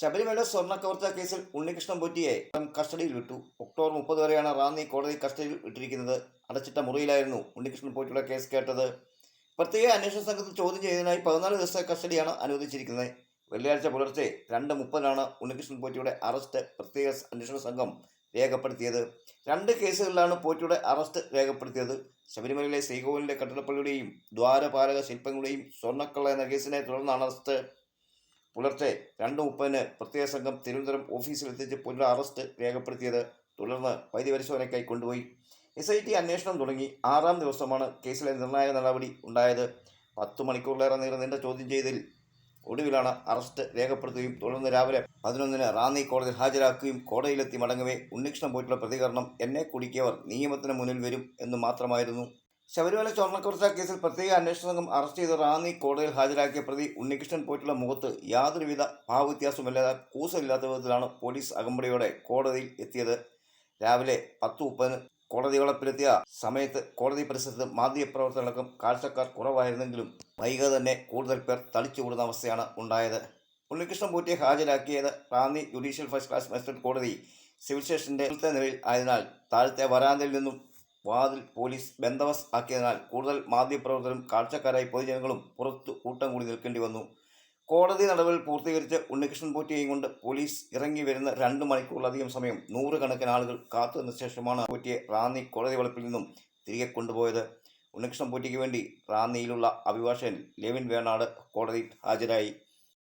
ശബരിമല സ്വർണ കവർച്ച കേസിൽ ഉണ്ണികൃഷ്ണൻ പൊറ്റിയെ കസ്റ്റഡിയിൽ വിട്ടു. ഒക്ടോബർ മുപ്പത് വരെയാണ് റാന്നി കോടതി കസ്റ്റഡിയിൽ വിട്ടിരിക്കുന്നത് അടച്ചിട്ട മുറിയിലായിരുന്നു ഉണ്ണികൃഷ്ണൻ പൊറ്റിയുടെ കേസ് കേട്ടത്. പ്രത്യേക അന്വേഷണ സംഘത്തിൽ ചോദ്യം ചെയ്തതിനായി പതിനാല് ദിവസത്തെ കസ്റ്റഡിയാണ് അനുവദിച്ചിരിക്കുന്നത്. വെള്ളിയാഴ്ച പുലർച്ചെ രണ്ട് മുപ്പതിനാണ് ഉണ്ണികൃഷ്ണൻ പോറ്റിയുടെ അറസ്റ്റ് പ്രത്യേക അന്വേഷണ സംഘം രേഖപ്പെടുത്തിയത്. രണ്ട് കേസുകളിലാണ് പോറ്റിയുടെ അറസ്റ്റ് രേഖപ്പെടുത്തിയത്. ശബരിമലയിലെ ശ്രീകോവിലിന്റെ കട്ടിടപ്പള്ളിയുടെയും ദ്വാരപാലക ശില്പങ്ങളുടെയും സ്വർണക്കള്ള എന്ന കേസിനെ തുടർന്നാണ് അറസ്റ്റ്. പുലർച്ചെ രണ്ട് മുപ്പതിന് പ്രത്യേക സംഘം തിരുവനന്തപുരം ഓഫീസിലെത്തിച്ച് പുനർ അറസ്റ്റ് രേഖപ്പെടുത്തിയത് തുടർന്ന് വൈദ്യപരിശോധനയ്ക്കായി കൊണ്ടുപോയി. എസ് ഐ ടി അന്വേഷണം തുടങ്ങി. ആറാം ദിവസമാണ് കേസിലെ നിർണായക നടപടി ഉണ്ടായത്. പത്തു മണിക്കൂറിലേറെ നീണ്ട നീണ്ട ചോദ്യം ചെയ്തതിൽ ഒടുവിലാണ് അറസ്റ്റ് രേഖപ്പെടുത്തുകയും തുടർന്ന് രാവിലെ പതിനൊന്നിന് റാന്നി കോടതിയിൽ ഹാജരാക്കുകയും കോടതിയിലെത്തി മടങ്ങവേ ഉണ്ണികൃഷ്ണൻ പോയിട്ടുള്ള പ്രതികരണം എന്നെ കുടിക്കിയവർ നിയമത്തിന് മുന്നിൽ വരും എന്ന് മാത്രമായിരുന്നു. ശബരിമല സ്വർണക്കവർച്ച കേസിൽ പ്രത്യേക അന്വേഷണ സംഘം അറസ്റ്റ് ചെയ്ത് റാന്നി കോടതിയിൽ ഹാജരാക്കിയ പ്രതി ഉണ്ണികൃഷ്ണൻ പോയിട്ടുള്ള മുഖത്ത് യാതൊരുവിധ ഭാവവ്യത്യാസമില്ലാതെ കൂസലില്ലാത്ത വിധത്തിലാണ് പോലീസ് അകമ്പടിയോടെ കോടതിയിൽ എത്തിയത്. രാവിലെ പത്ത് മുപ്പതിന് കോടതി വളപ്പിലെത്തിയ സമയത്ത് കോടതി പരിസരത്ത് മാധ്യമപ്രവർത്തകർക്കും കാഴ്ചക്കാർ കുറവായിരുന്നെങ്കിലും വൈകാതെ തന്നെ കൂടുതൽ പേർ തളിച്ചുകൂടുന്ന അവസ്ഥയാണ് ഉണ്ടായത്. ഉണ്ണികൃഷ്ണൻ പൂറ്റിയെ ഹാജരാക്കിയത് Ranni judicial first class magistrate കോടതി സിവിൽ സ്റ്റേഷന്റെ നിലയിൽ ആയതിനാൽ താഴത്തെ വരാന്തയിൽ നിന്നും വാതിൽ പോലീസ് ബന്ദോബസ്ത് ആക്കിയതിനാൽ കൂടുതൽ മാധ്യമപ്രവർത്തകരും കാഴ്ചക്കാരായി പൊതുജനങ്ങളും പുറത്തു കൂട്ടം കൂടി നിൽക്കേണ്ടി വന്നു. കോടതി നടപടികൾ പൂർത്തീകരിച്ച് ഉണ്ണികൃഷ്ണൻ പോറ്റിയെയും കൊണ്ട് പോലീസ് ഇറങ്ങി വരുന്ന രണ്ട് മണിക്കൂറിലധികം സമയം നൂറുകണക്കിന് ആളുകൾ കാത്തുനിന്ന ശേഷമാണ് പോറ്റിയെ റാന്നി കോടതി വളപ്പിൽ നിന്നും തിരികെ കൊണ്ടുപോയത്. ഉണ്ണികൃഷ്ണൻ പോറ്റിക്ക് വേണ്ടി റാന്നിയിലുള്ള അഭിഭാഷകൻ ലെവിൻ വേണാട് കോടതിയിൽ ഹാജരായി.